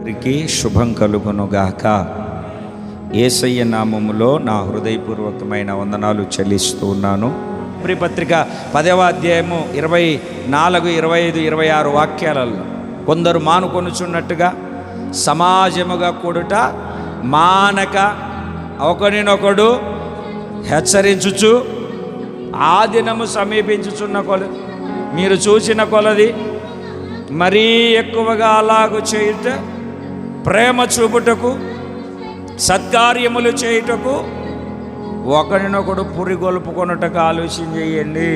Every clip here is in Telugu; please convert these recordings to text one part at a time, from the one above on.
అందరికీ శుభం కలుగునుగాక. ఏసయ్య నామములో నా హృదయపూర్వకమైన వందనాలు చెల్లిస్తూ ఉన్నాను. పత్రిక పదవ అధ్యాయము ఇరవై నాలుగు ఇరవై ఐదు ఇరవై ఆరు వాక్యాలలో కొందరు మానుకొనుచున్నట్టుగా సమాజముగా కూడుట మానక ఒకరినొకడు హెచ్చరించుచు ఆ దినము సమీపించుచున్న కొల మీరు చూసిన కొలది మరీ ఎక్కువగా అలాగు చేయుట ప్రేమ చూపుటకు సత్కార్యములు చేయుటకు ఒకరినొకడు పురిగొల్పుకొనుటకు ఆలోచన చేయండి.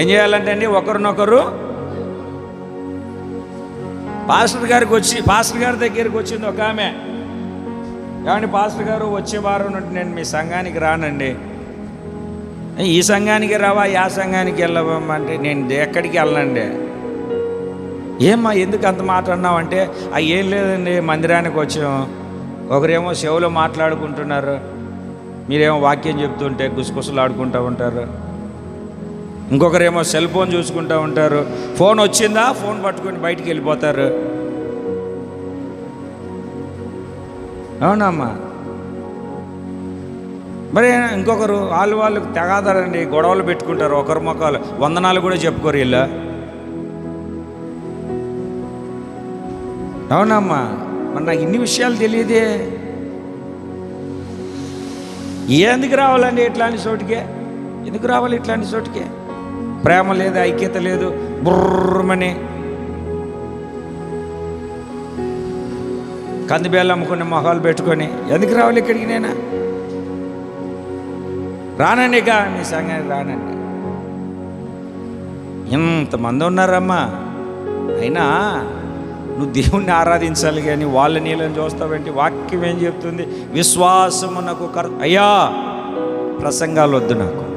ఏం చేయాలంటే అండి ఒకరినొకరు పాస్టర్ గారికి వచ్చి పాస్టర్ గారి దగ్గరికి వచ్చింది ఒక ఆమె. ఏమండి పాస్టర్ గారు వచ్చే వారం నుండి నేను మీ సంఘానికి రానండి. ఈ సంఘానికి రావా ఆ సంఘానికి వెళ్ళవమ్మా అంటే నేను ఎక్కడికి వెళ్ళనండి. ఏమ్మా ఎందుకు అంత మాట అన్నావంటే అవి ఏం లేదండి మందిరానికి వచ్చాం. ఒకరేమో సేవలో మాట్లాడుకుంటున్నారు. మీరేమో వాక్యం చెప్తుంటే గుసగుసలు ఆడుకుంటూ ఉంటారు. ఇంకొకరేమో సెల్ ఫోన్ చూసుకుంటూ ఉంటారు. ఫోన్ వచ్చిందా? ఫోన్ పట్టుకొని బయటికి వెళ్ళిపోతారు. అవునమ్మా. మరి ఇంకొకరు వాళ్ళు వాళ్ళు తెగాదారండి గొడవలు పెట్టుకుంటారు. ఒకరి మొక్కలు వందనాలు కూడా చెప్పుకోరు ఇలా అవునమ్మా మరి నాకు ఇన్ని విషయాలు తెలియదే. ఎందుకు రావాలండి ఇట్లాంటి చోటుకే? ఎందుకు రావాలి ఇట్లాంటి చోటుకే? ప్రేమ లేదు ఐక్యత లేదు బుర్రమని. కందిబేళ్ళు అమ్ముకునే మొహాలు పెట్టుకొని ఎందుకు రావాలి ఇక్కడికి నేను? రానండి ఇక మీ సంఘానికి రానండి. ఇంతమంది ఉన్నారమ్మా. అయినా నువ్వు దేవుణ్ణి ఆరాధించాలి కానీ వాళ్ళ నీళ్ళని చూస్తావేంటి వాక్యం ఏం చెప్తుంది? విశ్వాసం నాకు కర్ అయ్యా ప్రసంగాలు వద్దు నాకు.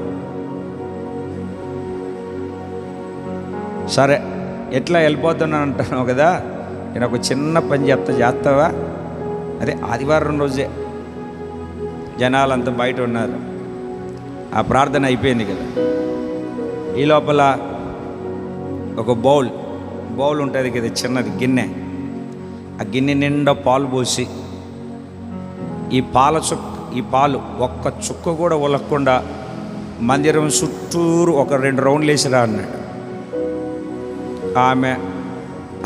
సరే ఎట్లా వెళ్ళిపోతున్నాను అంటున్నావు కదా? నేను ఒక చిన్న పని చెప్తా చేస్తావా? అదే ఆదివారం రోజే జనాలంతా బయట ఉన్నారు. ఆ ప్రార్థన అయిపోయింది కదా. ఈ లోపల ఒక బౌల్ బౌల్ ఉంటుంది కదా చిన్నది గిన్నె. ఆ గిన్నె నిండా పాలు పోసి ఈ పాల చుక్క ఈ పాలు ఒక్క చుక్క కూడా ఉలక్కుండా మందిరం చుట్టూరు ఒక రెండు రౌండ్లు వేసిరా అన్నాడు. ఆమె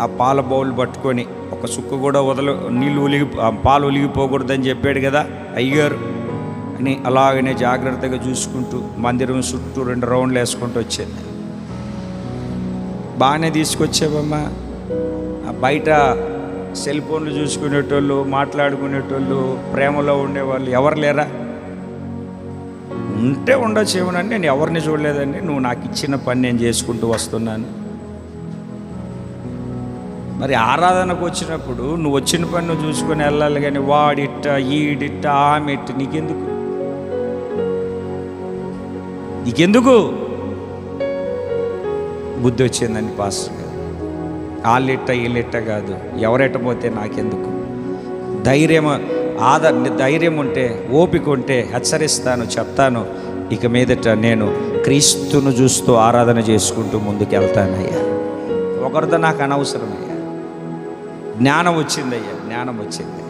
ఆ పాల బౌల్ పట్టుకొని ఒక చుక్క కూడా వదల నీళ్ళు ఒలిగి ఆ పాలు ఒలిగిపోకూడదని చెప్పాడు కదా అయ్యారు అని అలాగనే జాగ్రత్తగా చూసుకుంటూ మందిరం చుట్టూ రెండు రౌండ్లు వేసుకుంటూ వచ్చింది. బాగానే తీసుకొచ్చావమ్మా. బయట సెల్ ఫోన్లు చూసుకునేటోళ్ళు మాట్లాడుకునేటోళ్ళు ప్రేమలో ఉండేవాళ్ళు ఎవరు లేరా? ఉంటే ఉండొచ్చేమోనండి నేను ఎవరిని చూడలేదండి. నువ్వు నాకు ఇచ్చిన పని నేను చేసుకుంటూ వస్తున్నాను. మరి ఆరాధనకు వచ్చినప్పుడు నువ్వు వచ్చిన పని నువ్వు చూసుకొని వెళ్ళాలి కానీ వాడిట్ట ఈడిట్ట ఆమె ఇట్ట నీకెందుకు? నీకెందుకు? బుద్ధి వచ్చిందని పాస్టర్ గారు. వాళ్ళిట్ట వీళ్ళిట్ట కాదు ఎవరెట్ట పోతే నాకెందుకు? ధైర్యం ఆద ధైర్యం ఉంటే ఓపిక ఉంటే హెచ్చరిస్తాను చెప్తాను. ఇక మీదట నేను క్రీస్తును చూస్తూ ఆరాధన చేసుకుంటూ ముందుకు వెళ్తానయ్యా ఒకరితో నాకు అనవసరమయ్యా. జ్ఞానం వచ్చిందయ్యా జ్ఞానం వచ్చింది.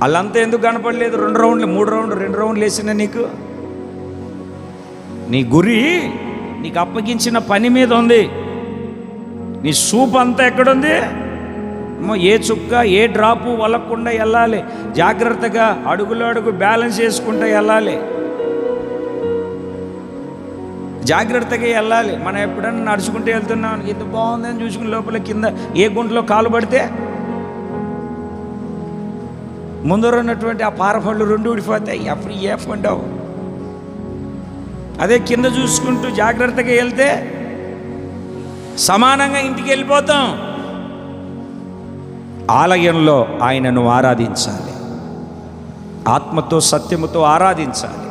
వాళ్ళంతా ఎందుకు కనపడలేదు? రెండు రౌండ్లు మూడు రౌండ్లు రెండు రౌండ్లు వేసిన నీకు? నీ గురి నీకు అప్పగించిన పని మీద ఉంది. నీ సూప్ అంతా ఎక్కడుంది? అమ్మో ఏ చుక్క ఏ డ్రాపు వలకుండా వెళ్ళాలి. జాగ్రత్తగా అడుగులో అడుగు బ్యాలెన్స్ చేసుకుంటూ వెళ్ళాలి. జాగ్రత్తగా వెళ్ళాలి. మనం ఎప్పుడన్నా నడుచుకుంటూ వెళ్తున్నాం ఇంత బాగుందని చూసుకుని లోపల కింద ఏ గుంటలో కాలు పడితే? ముందర ఉన్నటువంటి ఆ పారపళ్ళు రెండు ఊడిపోతాయి. అప్పుడు ఏ e, ఫండవు అదే కింద చూసుకుంటూ జాగ్రత్తగా వెళ్తే సమానంగా ఇంటికి వెళ్ళిపోతాం. ఆలయంలో ఆయనను ఆరాధించాలి. ఆత్మతో సత్యముతో ఆరాధించాలి.